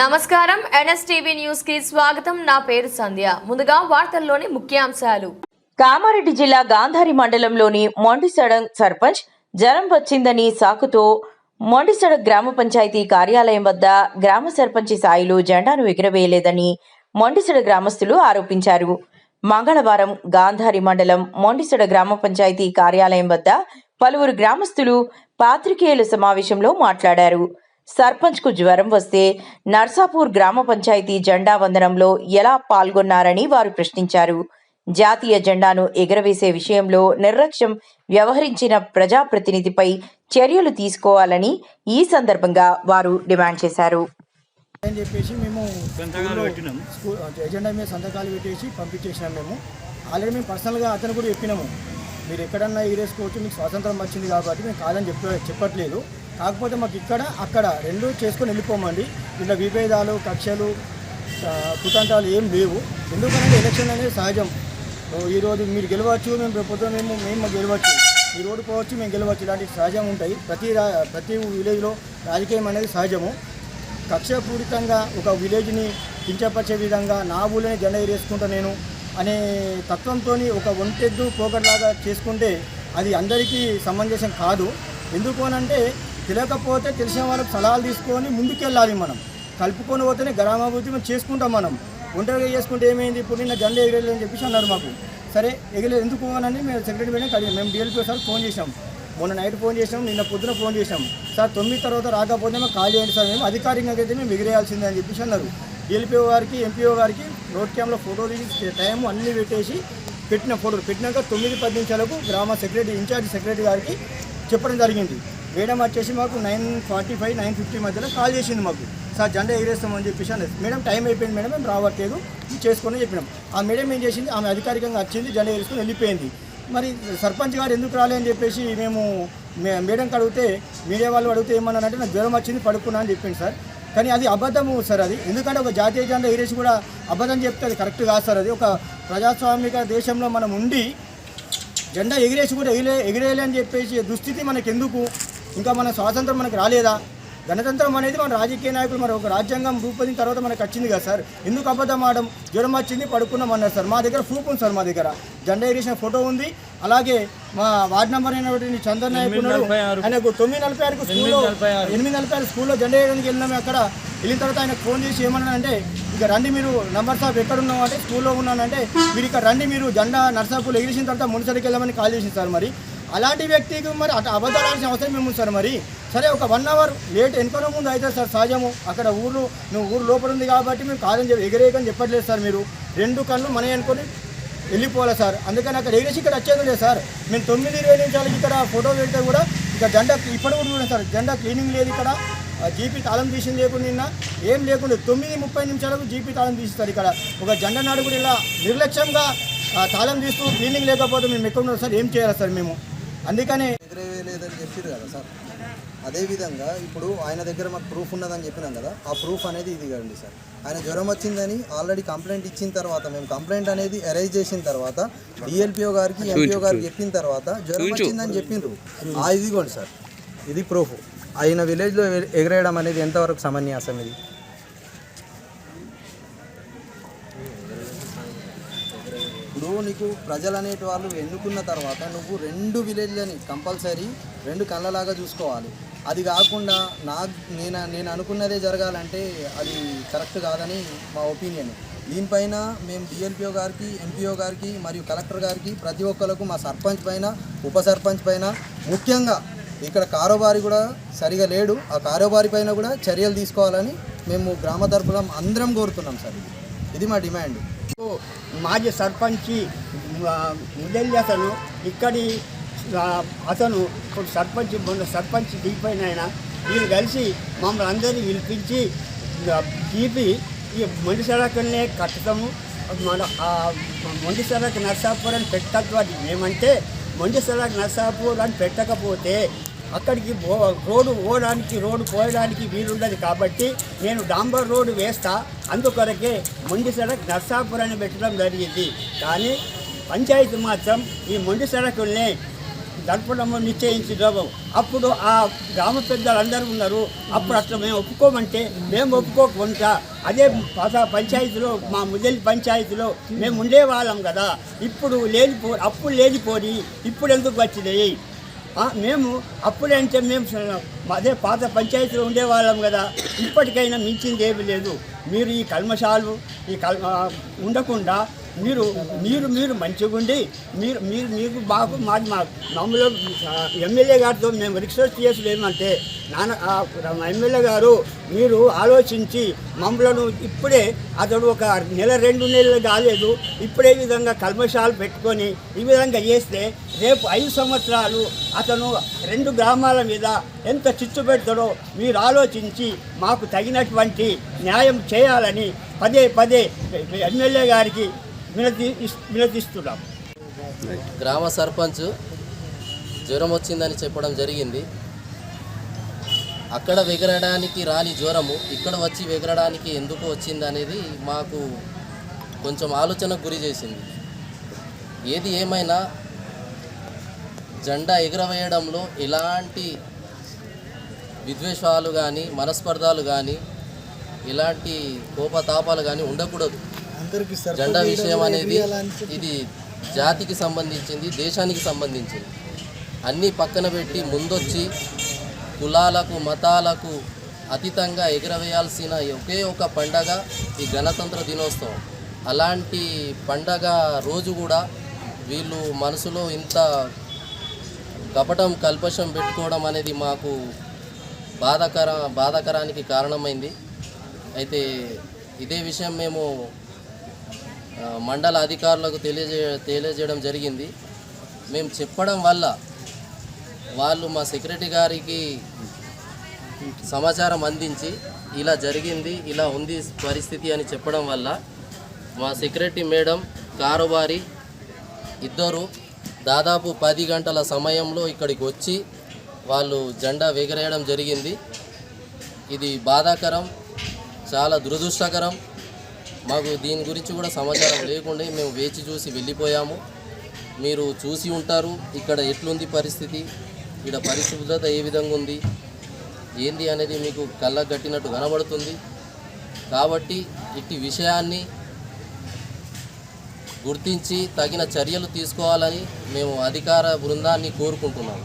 నమస్కారం. ఎన్ఎస్టీవీ న్యూస్కి స్వాగతం. నా పేరు సంధ్య. ముందుగా వార్తల్లోని ముఖ్యాంశాలు. కామారెడ్డి జిల్లా గాంధారి మండలంలోని మొండిసడం సర్పంచ్ జ్వరం వచ్చిందని సాకుతో మొండిసడ గ్రామ పంచాయతీ కార్యాలయం వద్ద గ్రామ సర్పంచి సాయిలు జెండాను ఎగురవేయలేదని మొండిసడ గ్రామస్తులు ఆరోపించారు. మంగళవారం గాంధారి మండలం మొండిసడ గ్రామ పంచాయతీ కార్యాలయం వద్ద పలువురు గ్రామస్తులు పాత్రికేయుల సమావేశంలో మాట్లాడారు. సర్పంచ్కు జ్వరం వస్తే నర్సాపూర్ గ్రామ పంచాయతీ జెండా వందనంలో ఎలా పాల్గొన్నారని వారు ప్రశ్నించారు. జాతీయ జెండాను ఎగరవేసే విషయంలో నిర్లక్ష్యం వ్యవహరించిన ప్రజాప్రతినిధిపై చర్యలు తీసుకోవాలని ఈ సందర్భంగా వారు డిమాండ్ చేశారు. అని చెప్పేసి మేము. స్కూల్ ఎజెండా మీద సంతకాలు పెట్టేసి పంపించేసినాం మేము. ఆల్రెడీ మేము పర్సనల్గా అతను కూడా చెప్పినాము. మీరు ఎక్కడన్నా ఎగిరేసుకోవచ్చు మీకు స్వాతంత్రం వచ్చింది కాబట్టి మేము కాదని చెప్ప చెప్పట్లేదు. కాకపోతే మాకు ఇక్కడ అక్కడ రెండు చేసుకొని వెళ్ళిపోమండి. ఇలా విభేదాలు కక్షలు కుతంత్రాలు ఏం లేవు. ఎందుకంటే ఎలక్షన్ అనేది సహజం. ఈరోజు మీరు గెలవచ్చు మేము ప్రభుత్వం మేము మేము గెలవచ్చు. మీరు ఓడిపోవచ్చు మేము గెలవచ్చు. ఇలాంటివి సహజం ఉంటాయి. ప్రతి రా ప్రతి విలేజ్లో రాజకీయం అనేది సహజము. కక్షపూరితంగా ఒక విలేజ్ని కించపరిచే విధంగా నా ఊళ్ళని జెండా వేసుకుంటా నేను అనే తత్వంతో ఒక ఒంటెద్దు పోకట్లాగా చేసుకుంటే అది అందరికీ సమంజసం కాదు. ఎందుకు అనంటే తెలియకపోతే తెలిసిన వాళ్ళకి సలహాలు తీసుకొని ముందుకెళ్ళాలి మనం. కలుపుకొని పోతేనే గ్రామాభివృద్ధి మనం చేసుకుంటాం మనం. ఒంటరిగా చేసుకుంటే ఏమైంది? ఇప్పుడు నిన్న జెండా ఎగరేయాలి అని చెప్పేసి అన్నారు మాకు. సరే ఎగలేదు ఎందుకు అని మేము సెక్రటరీ మేడం కలిగి మేము డిఎల్పీ సార్ ఫోన్ చేసాం మొన్న నైట్ ఫోన్ చేసాం నిన్న పొద్దున ఫోన్ చేసాం సార్ తొమ్మిది తర్వాత రాకపోతే మేము కాల్ చేయండి సార్ మేము. అధికారికంగా అయితే మేము ఎగిరేయాల్సిందే అని చెప్పేసి అన్నారు. డీఎల్పీఓ గారికి ఎంపీఓ గారికి రోడ్ క్యామ్లో ఫోటో తీసి టైం అన్నీ పెట్టేసి పెట్టిన ఫోటోలు పెట్టినాక తొమ్మిది పది నిమిషాలకు గ్రామ సెక్రటరీ ఇన్ఛార్జ్ సెక్రటరీ గారికి చెప్పడం జరిగింది. మేడం వచ్చేసి మాకు nine forty five nine fifty మధ్యలో కాల్ చేసింది మాకు. సార్ జెండా ఎగిరేస్తామని చెప్పేసి అన్నది మేడం టైం అయిపోయింది మేడం మేము రావట్లేదు. చేసుకొని చెప్పినాం. ఆ మేడం ఏం చేసింది? ఆమె అధికారికంగా వచ్చింది జెండా ఎగిరేసుకొని వెళ్ళిపోయింది. మరి సర్పంచ్ గారు ఎందుకు రాలే అని చెప్పేసి మేము మే- మేడంకి అడిగితే మీడియా వాళ్ళు అడిగితే ఏమన్నారంటే నాకు జ్వరం వచ్చింది పడుకున్నా అని చెప్పింది సార్. కానీ అది అబద్ధము సార్ అది. ఎందుకంటే ఒక జాతీయ జెండా ఎగిరేసి కూడా అబద్ధం చెప్తే అది కరెక్ట్ కాదు సార్ అది. ఒక ప్రజాస్వామిక దేశంలో మనం ఉండి జెండా ఎగిరేసి కూడా ఎగిరే ఎగిరేయాలి అని చెప్పేసి దుస్థితి మనకెందుకు? ఇంకా మన స్వాతంత్రం మనకి రాలేదా? గణతంత్రం అనేది మన రాజకీయ నాయకులు మరి ఒక రాజ్యాంగం రూపొందిన తర్వాత మనకు వచ్చింది కదా సార్. ఎందుకు అబద్ధం ఆడడం? జ్వరం వచ్చింది పడుకున్నాం అన్నారు సార్. మా దగ్గర ప్రూఫ్ ఉంది సార్ మా దగ్గర. జెండా ఎగిరేసిన ఫోటో ఉంది. అలాగే మా వార్డ్ నెంబర్ అయినటువంటి చందన్ నాయక్ ఉన్నాడు. ఆయనకు తొమ్మిది నలభై ఆరుకు స్కూల్లో ఎనిమిది నలభై ఆరు స్కూల్లో జెండా వేయడానికి వెళ్ళినాము అక్కడ వెళ్ళిన తర్వాత ఆయనకు ఫోన్ చేసి ఏమన్నానంటే ఇక రండి మీరు నంబర్ సాబ్ ఎక్కడ ఉన్నావు? అంటే స్కూల్లో ఉన్నానంటే మీరు ఇక్కడ రండి మీరు జెండా నర్సాపూర్ ఎగిరేసిన తర్వాత మున్సిపల్కి వెళ్ళమని కాల్ చేసింది సార్ మరి. అలాంటి వ్యక్తికి మరి అటు అబద్ధాల్సిన అవసరం ఏముంది సార్ మరి? సరే ఒక వన్ అవర్ లేట్ ఎన్నుకునే ముందు అయితే సార్ సహజము. అక్కడ ఊరు నువ్వు ఊరు లోపల ఉంది కాబట్టి మేము కాదని చెప్పి ఎగిరేయకని చెప్పట్లేదు సార్ మీరు. రెండు కళ్ళు మన అనుకొని వెళ్ళిపోవాలి సార్. అందుకని అక్కడ ఎగిరేసి ఇక్కడ వచ్చేది లేదు సార్. మేము తొమ్మిది ఇరవై నిమిషాలకి ఇక్కడ ఫోటో పెడితే కూడా ఇక జెండా ఇప్పుడు కూడా చూడండి సార్. జెండా క్లీనింగ్ లేదు ఇక్కడ. జీపీ తాళం తీసింది లేకుండా నిన్న. ఏం లేకుండా తొమ్మిది ముప్పై నిమిషాలకు జీపీ తాళం తీస్తారు ఇక్కడ. ఒక జెండా నాడు కూడా ఇలా నిర్లక్ష్యంగా తాళం తీస్తూ క్లీనింగ్ లేకపోతే మేము ఎక్కడ ఉన్నాం సార్? ఏం చేయాలి సార్ మేము? అందుకనే ఎదురేయలేదని చెప్పారు కదా సార్. అదేవిధంగా ఇప్పుడు ఆయన దగ్గర మాకు ప్రూఫ్ ఉన్నదని చెప్పినాం కదా ఆ ప్రూఫ్ అనేది ఇది కండి సార్. ఆయన జ్వరం వచ్చిందని ఆల్రెడీ కంప్లైంట్ ఇచ్చిన తర్వాత మేము కంప్లైంట్ అనేది అరైజ్ చేసిన తర్వాత డిఎల్పిఓ గారికి ఎంపీఓ గారికి చెప్పిన తర్వాత జ్వరం వచ్చిందని చెప్పిండ్రు ఆ ఇదిగోండి సార్. ఇది ప్రూఫ్ ఆయన విలేజ్లో ఎగరేయడం అనేది ఎంతవరకు సమన్యాసం ఇది? ఇప్పుడు నీకు ప్రజలు అనేటి వాళ్ళు ఎన్నుకున్న తర్వాత నువ్వు రెండు విలేజ్లని కంపల్సరీ రెండు కళ్ళలాగా చూసుకోవాలి. అది కాకుండా నా నేను నేను అనుకున్నదే జరగాలంటే అది కరెక్ట్ కాదని మా ఒపీనియన్. దీనిపైన మేము డిఎల్పిఓ గారికి ఎంపీఓ గారికి మరియు కలెక్టర్ గారికి ప్రతి ఒక్కరికి మా సర్పంచ్ పైన ఉప సర్పంచ్ పైన ముఖ్యంగా ఇక్కడ కారోబారి కూడా సరిగా లేడు. ఆ కారోబారి పైన కూడా చర్యలు తీసుకోవాలని మేము గ్రామ తరఫున అందరం కోరుతున్నాం సార్. ఇది మా డిమాండ్. మాజీ సర్పంచి ముదల్లి ఇక్కడి అతను ఇప్పుడు సర్పంచ్ మొన్న సర్పంచ్ దిగిపోయిన ఆయన వీళ్ళు కలిసి మమ్మల్ని అందరినీ పిలిపించి తీపి ఈ మొండి సడకల్నే కట్టడము మన మొండి సడక్ నర్సాపూర్ అని పెట్టద్దు ఏమంటే మొండి సడక్ నర్సాపూర్ అని పెట్టకపోతే అక్కడికి రోడ్డు పోవడానికి రోడ్డు పోయడానికి వీలుండదు కాబట్టి నేను డాంబర్ రోడ్డు వేస్తా. అందుకొరకే మొండి సడక్ నర్సాపురాన్ని పెట్టడం జరిగింది. కానీ పంచాయతీ మాత్రం ఈ మొండి సడకుల్ని జరపడము లోపం అప్పుడు ఆ గ్రామ పెద్దలందరూ ఉన్నారు. అప్పుడు అట్లా మేము ఒప్పుకోమంటే మేము ఒప్పుకోకుండా అదే పంచాయతీలో మా ముదలి పంచాయతీలో మేము ఉండేవాళ్ళం కదా. ఇప్పుడు లేనిపో అప్పుడు లేనిపోని ఇప్పుడు ఎందుకు వచ్చినాయి? మేము అప్పుడంటే మేము అదే పాత పంచాయతీలో ఉండేవాళ్ళం కదా. ఇప్పటికైనా మించింది ఏమీ లేదు. మీరు ఈ కల్మషాలు ఈ కల్ ఉండకుండా మీరు మీరు మీరు మంచిగా ఉండి మీరు మీరు మీకు బాగు మాది మా మామూలు ఎమ్మెల్యే గారితో మేము రిక్వెస్ట్ చేసేది ఏమంటే నాన్న ఎమ్మెల్యే గారు మీరు ఆలోచించి మమ్మలను ఇప్పుడే అతడు ఒక నెల రెండు నెలలు కాలేదు ఇప్పుడే విధంగా కల్మషాలు పెట్టుకొని ఈ విధంగా చేస్తే రేపు ఐదు సంవత్సరాలు అతను రెండు గ్రామాల మీద ఎంత చిచ్చు పెడతాడో మీరు ఆలోచించి మాకు తగినటువంటి న్యాయం చేయాలని పదే పదే ఎమ్మెల్యే గారికి వినతి వినతిస్తున్నాం. గ్రామ సర్పంచ్ జ్వరం వచ్చిందని చెప్పడం జరిగింది. అక్కడ వెగరడానికి రాని జ్వరము ఇక్కడ వచ్చి వెగరడానికి ఎందుకు వచ్చింది అనేది మాకు కొంచెం ఆలోచన గురి చేసింది. ఏది ఏమైనా జెండా ఎగురవేయడంలో ఎలాంటి విద్వేషాలు కానీ మనస్పర్ధాలు కానీ ఇలాంటి కోపతాపాలు కానీ ఉండకూడదు. జెండా విషయం అనేది ఇది జాతికి సంబంధించింది దేశానికి సంబంధించింది. అన్నీ పక్కన పెట్టి ముందొచ్చి కులాలకు మతాలకు అతీతంగా ఎగురవేయాల్సిన ఒకే ఒక పండగ ఈ గణతంత్ర దినోత్సవం. అలాంటి పండగ రోజు కూడా వీళ్ళు మనసులో ఇంత కపటం కల్పషం పెట్టుకోవడం అనేది మాకు బాధాకర బాధాకరానికి కారణమైంది. అయితే ఇదే విషయం మేము మండల అధికారులకు తెలియజే తెలియజేయడం జరిగింది. మేము చెప్పడం వల్ల వాళ్ళు మా సెక్రటరీ గారికి సమాచారం అందించి ఇలా జరిగింది ఇలా ఉంది పరిస్థితి అని చెప్పడం వల్ల మా సెక్రటరీ మేడం కారుబారి ఇద్దరు దాదాపు పది గంటల సమయంలో ఇక్కడికి వచ్చి వాళ్ళు జెండా ఎగరేయడం జరిగింది. ఇది బాధాకరం చాలా దురదృష్టకరం. మాకు దీని గురించి కూడా సమాచారం లేకుండా మేము వేచి చూసి వెళ్ళిపోయాము. మీరు చూసి ఉంటారు ఇక్కడ ఎట్లుంది పరిస్థితి ఇక్కడ పరిశుభ్రత ఏ విధంగా ఉంది ఏంది అనేది మీకు కళ్ళకు కట్టినట్టు కనబడుతుంది. కాబట్టి ఇట్టి విషయాన్ని గుర్తించి తగిన చర్యలు తీసుకోవాలని మేము అధికార బృందాన్ని కోరుకుంటున్నాము